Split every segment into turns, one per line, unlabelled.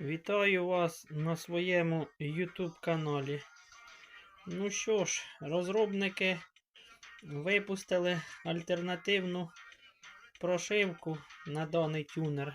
Вітаю вас на своєму YouTube каналі. Ну що ж, розробники випустили альтернативну прошивку на даний тюнер.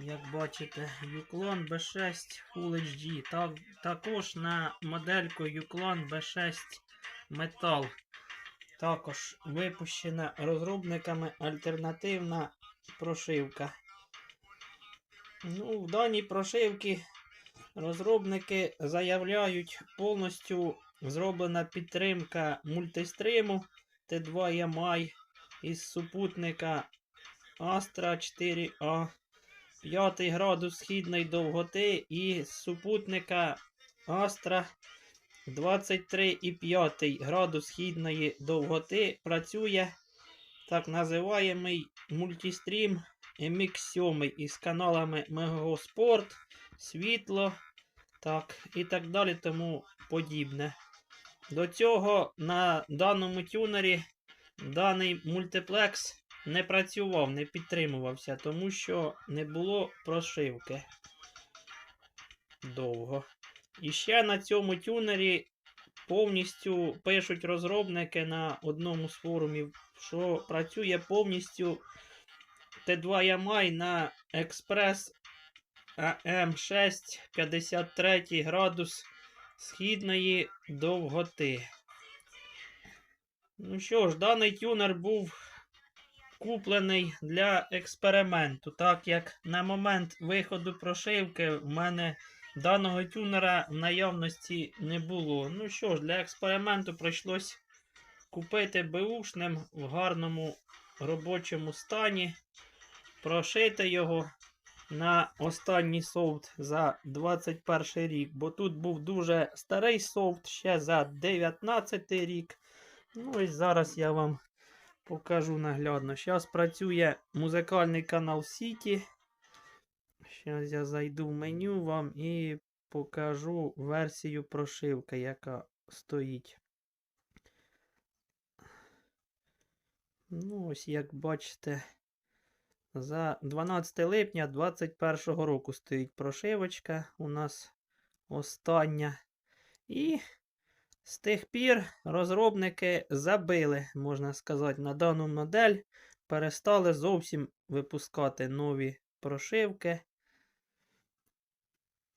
Як бачите, Uklon B6 Full HD. Так, також на модельку Uklon B6 Metal. Також випущена розробниками альтернативна прошивка. Ну, в даній прошивці розробники заявляють повністю зроблена підтримка мультистриму T2 EMI із супутника Astra 4A 5 градус східної довготи і з супутника Astra 23,5 градус східної довготи. Працює так називаємий мультистрім MX7 із каналами Мегаспорт, Світло, так, і так далі тому подібне. До цього на даному тюнері даний мультиплекс не працював, не підтримувався, тому що не було прошивки довго. І ще на цьому тюнері повністю пишуть розробники на одному з форумів, що працює повністю Т2 Ямай на експрес АМ6 53 градус східної довготи. Ну що ж, даний тюнер був куплений для експерименту, так як на момент виходу прошивки в мене даного тюнера в наявності не було. Ну що ж, для експерименту прийшлось купити беушним в гарному робочому стані, прошити його на останній софт за 21 рік, бо тут був дуже старий софт ще за 19 рік. Ну і зараз я вам покажу наглядно. Зараз працює музикальний канал Сіті. Зараз я зайду в меню вам і покажу версію прошивки, яка стоїть. Ну, ось як бачите, за 12 липня 2021 року стоїть прошивочка у нас остання. І з тих пір розробники забили, можна сказати, на дану модель. Перестали зовсім випускати нові прошивки.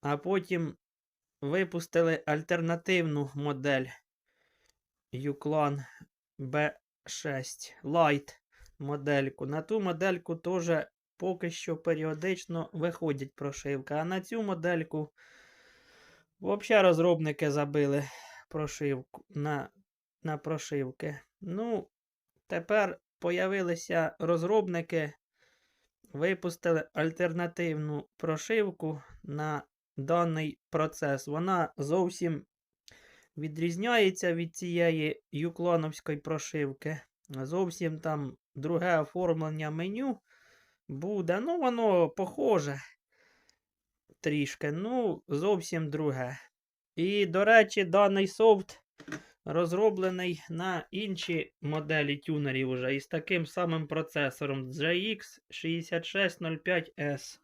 А потім випустили альтернативну модель Uclan B6 Lite модельку. На ту модельку теж поки що періодично виходять прошивки. А на цю модельку взагалі розробники забили прошивку на, на прошивки. Ну, тепер появилися розробники, випустили альтернативну прошивку на даний процес. Вона зовсім відрізняється від цієї юклоновської прошивки. Зовсім там друге оформлення меню буде. Ну, воно похоже трішки, ну, зовсім друге. І, до речі, даний софт розроблений на інші моделі тюнерів уже із таким самим процесором GX6605S.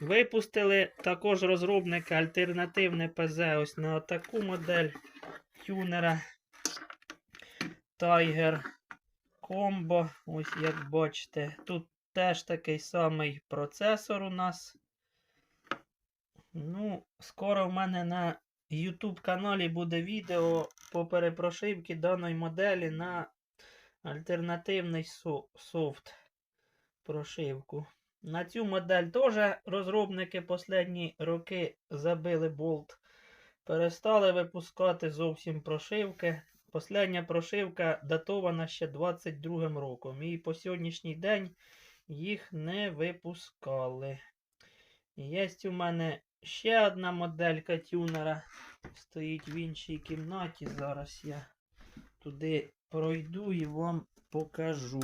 Випустили також розробники альтернативне ПЗ ось на таку модель тюнера Tiger Combo. Ось як бачите, тут теж такий самий процесор у нас. Ну, скоро в мене на YouTube каналі буде відео по перепрошивці даної моделі на альтернативний со- софт прошивку. На цю модель теж розробники останні роки забили болт. Перестали випускати зовсім прошивки. Последня прошивка датована ще 22 роком. І по сьогоднішній день їх не випускали. Є у мене ще одна моделька тюнера. Стоїть в іншій кімнаті. Зараз я туди пройду і вам покажу.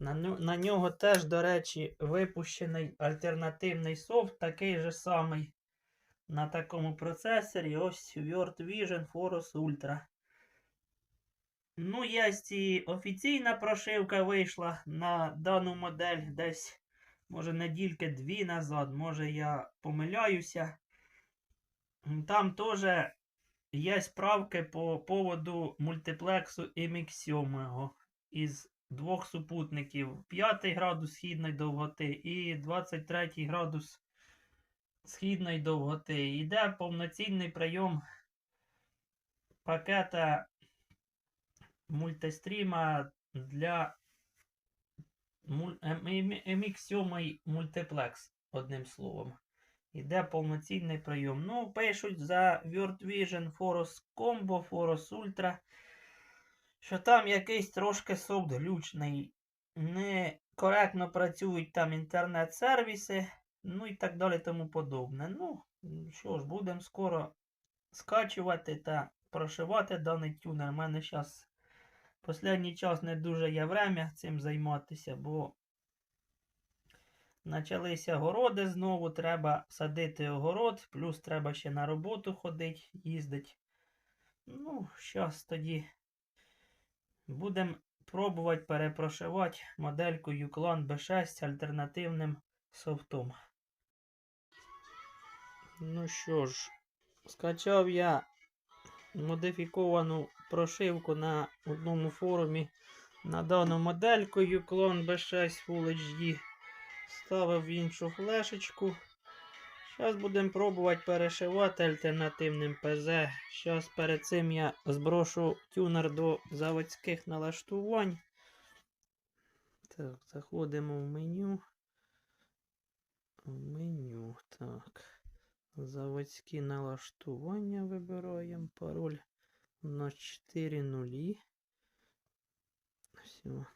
На, на нього теж, до речі, випущений альтернативний софт, такий же самий на такому процесорі. Ось Word Vision Force Ultra. Ну, є і офіційна прошивка вийшла на дану модель десь може недільки дві назад, може я помиляюся. Там теж є справки по поводу мультиплексу MX7 із двох супутників 5 градус східної довготи і 23 градус східної довготи. Йде повноцінний прийом пакета мультистріма для муль- ем- ем- MX7 мультиплекс, одним словом. Іде повноцінний прийом. Ну, пишуть за World Vision Force Combo, Force Ultra, що там якийсь трошки софт глючний. Не коректно працюють там інтернет-сервіси, ну і так далі тому подобне. Ну, що ж, будемо скоро скачувати та прошивати даний тюнер. У мене зараз останній час не дуже є время цим займатися, бо почалися городи знову, треба садити огород, плюс треба ще на роботу ходити, їздити. Ну, зараз тоді будемо пробувати перепрошивати модельку Uclan B6 з альтернативним софтом. Ну що ж, скачав я модифіковану прошивку на одному форумі на дану модельку Uclone B6 Full HD. Ставив іншу флешечку. Зараз будемо пробувати перешивати альтернативним ПЗ. Зараз перед цим я зброшу тюнер до заводських налаштувань. Так, заходимо в меню. В меню. Так. Заводські налаштування вибираємо. Пароль у нас 4 нулі. Все.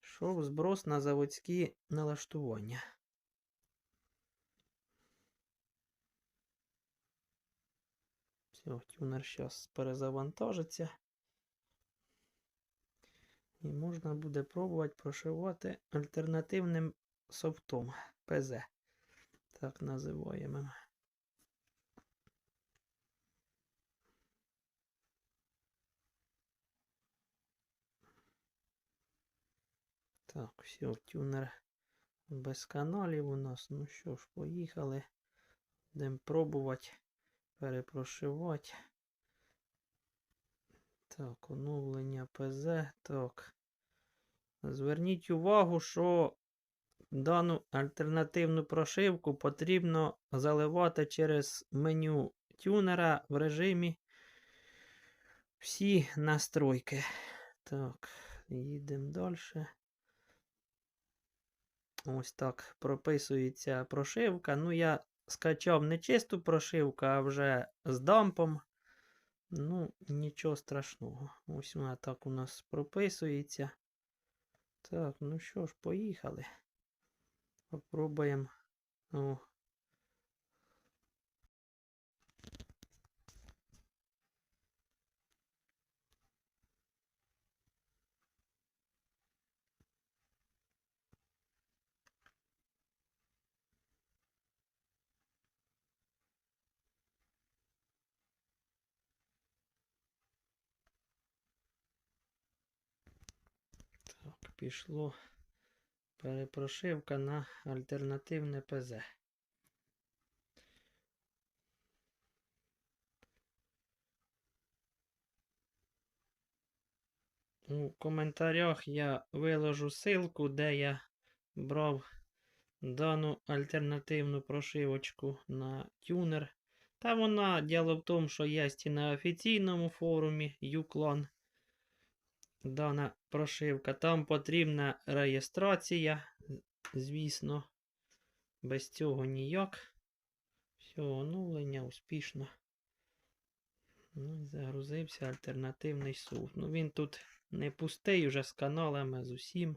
Шов зброс на заводські налаштування. Все, тюнер зараз перезавантажиться. І можна буде пробувати прошивати альтернативним софтом ПЗ. Так називаємо. Так, все, тюнер без каналів у нас. Ну що ж, поїхали. Будемо пробувати перепрошивати. Так, оновлення ПЗ. Так. Зверніть увагу, що дану альтернативну прошивку потрібно заливати через меню тюнера в режимі всі настройки. Так, їдемо далі. Ось так прописується прошивка. Ну, я скачав не чисту прошивку, а вже з дампом. Ну, нічого страшного. Ось вона так у нас прописується. Так, ну що ж, поїхали. Попробуємо. О. Так, пішло перепрошивка на альтернативне ПЗ. У коментарях я виложу ссылку, де я брав дану альтернативну прошивочку на тюнер. Та вона діло в тому, що є і на офіційному форумі Uclan дана прошивка. Там потрібна реєстрація, звісно. Без цього ніяк. Все, оновлення успішно. Ну, загрузився альтернативний суд. Ну він тут не пустий вже з каналами, з усім.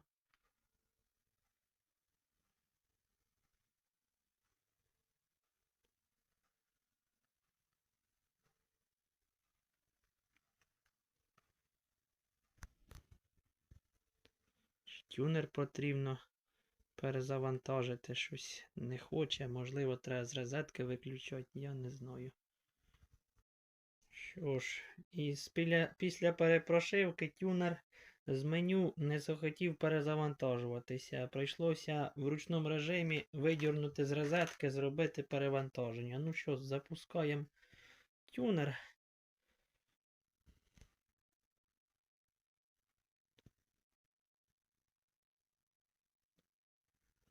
Тюнер потрібно перезавантажити щось не хоче. Можливо, треба з розетки виключати, я не знаю. Що ж, і спіля- після перепрошивки тюнер з меню не захотів перезавантажуватися. Прийшлося в ручному режимі видірнути з розетки, зробити перевантаження. Ну що, запускаємо тюнер.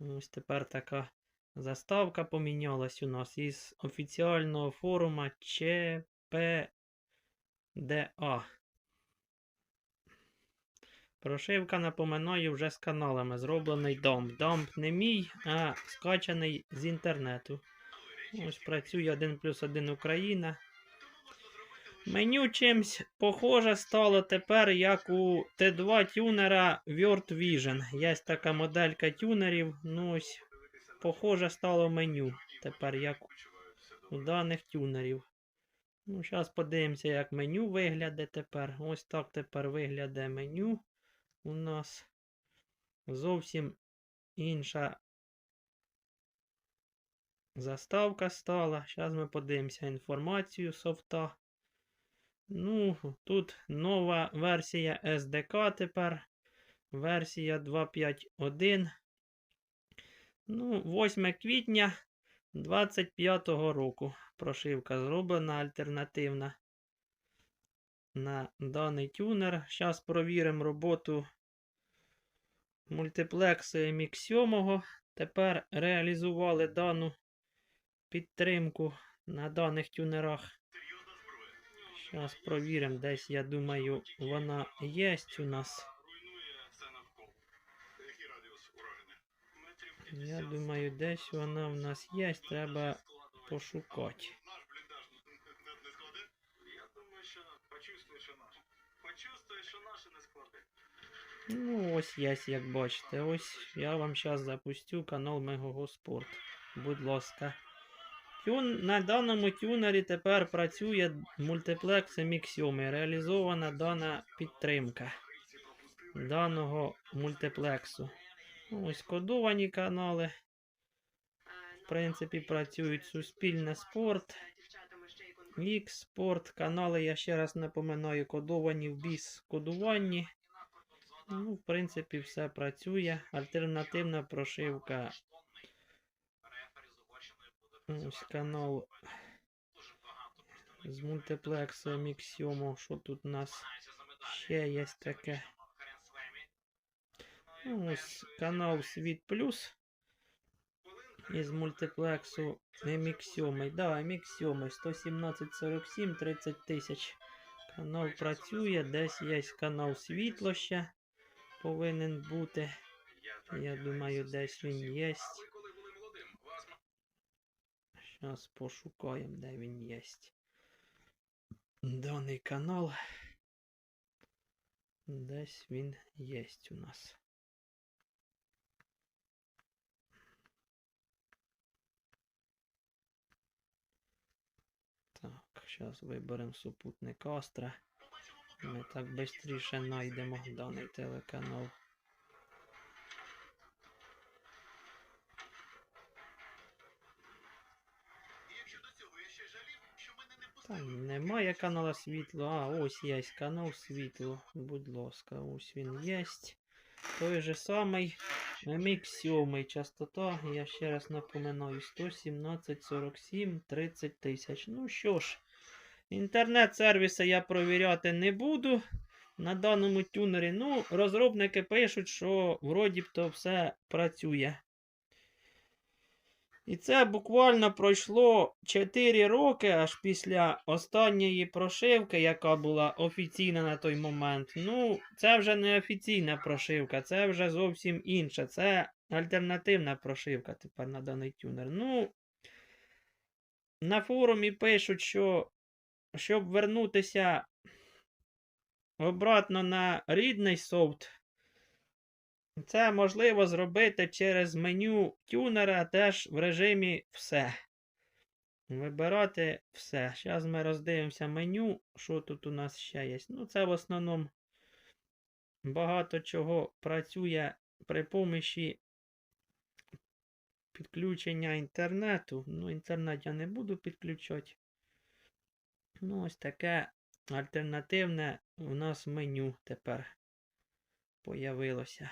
Ось тепер така заставка помінялась у нас із офіціального форума ЧПДА. Прошивка, напоминаю, вже з каналами. Зроблений домп. Домп не мій, а скачаний з інтернету. Ось працює 1 плюс 1 Україна. Меню чимсь похоже стало тепер, як у Т2 тюнера World Vision. Є така моделька тюнерів. Ну ось похоже стало меню. Тепер як у даних тюнерів. Ну, зараз подивимося, як меню виглядає тепер. Ось так тепер виглядає меню у нас. Зовсім інша заставка стала. Зараз ми подивимося інформацію софта. Ну, тут нова версія SDK тепер. Версія 2.5.1. Ну, 8 квітня 25 року. Прошивка зроблена альтернативна на даний тюнер. Зараз провіримо роботу мультиплексу MX7. Тепер реалізували дану підтримку на даних тюнерах. Зараз провіримо, десь, я думаю, вона є у нас. Я думаю, десь вона в нас є, треба пошукати. Ну, ось є, як бачите. Ось я вам зараз запустю канал Мегого Спорт. Будь ласка. Тюн... На даному тюнері тепер працює мультиплекс MX7. Реалізована дана підтримка даного мультиплексу. Ну, Ось кодовані канали. В принципі, працюють Суспільне спорт, X спорт. Канали, я ще раз напоминаю, кодовані в біс кодуванні. Ну, в принципі, все працює. Альтернативна прошивка. Ось канал з мультиплексу MX7. Що тут у нас ще є таке? Ну, Ось канал Світ Плюс із мультиплексу MX7. Да, MX7 11747 30 тисяч. Канал працює, десь є канал світло ще повинен бути. Я думаю, десь він є. Зараз пошукаємо, де він є. Даний канал. Десь він є у нас. Так, зараз виберемо супутник Астра. Ми так швидше знайдемо даний телеканал.
І якщо до цього я ще жалів, що
Там немає канала світло. А, ось є канал світло. Будь ласка, ось він є. Той же самий MX7 частота, я ще раз напоминаю, 117 47 30 тисяч. Ну що ж, інтернет-сервіси я провіряти не буду. На даному тюнері. Ну, розробники пишуть, що вроді б то все працює. І це буквально пройшло 4 роки аж після останньої прошивки, яка була офіційна на той момент. Ну, це вже не офіційна прошивка, це вже зовсім інше. Це альтернативна прошивка тепер на даний тюнер. Ну, на форумі пишуть, що щоб вернутися обратно на рідний софт, це можливо зробити через меню тюнера теж в режимі все. Вибирати все. Зараз ми роздивимося меню. Що тут у нас ще є? Ну, це в основному багато чого працює при помощі підключення інтернету. Ну, інтернет я не буду підключати. Ну, ось таке альтернативне у нас меню тепер. появилося.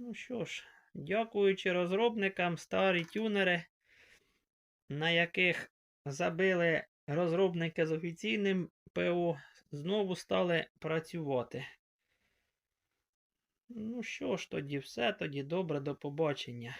Ну що ж, дякуючи розробникам, старі тюнери, на яких забили розробники з офіційним ПО, знову стали працювати. Ну що ж тоді, все тоді добре, до побачення.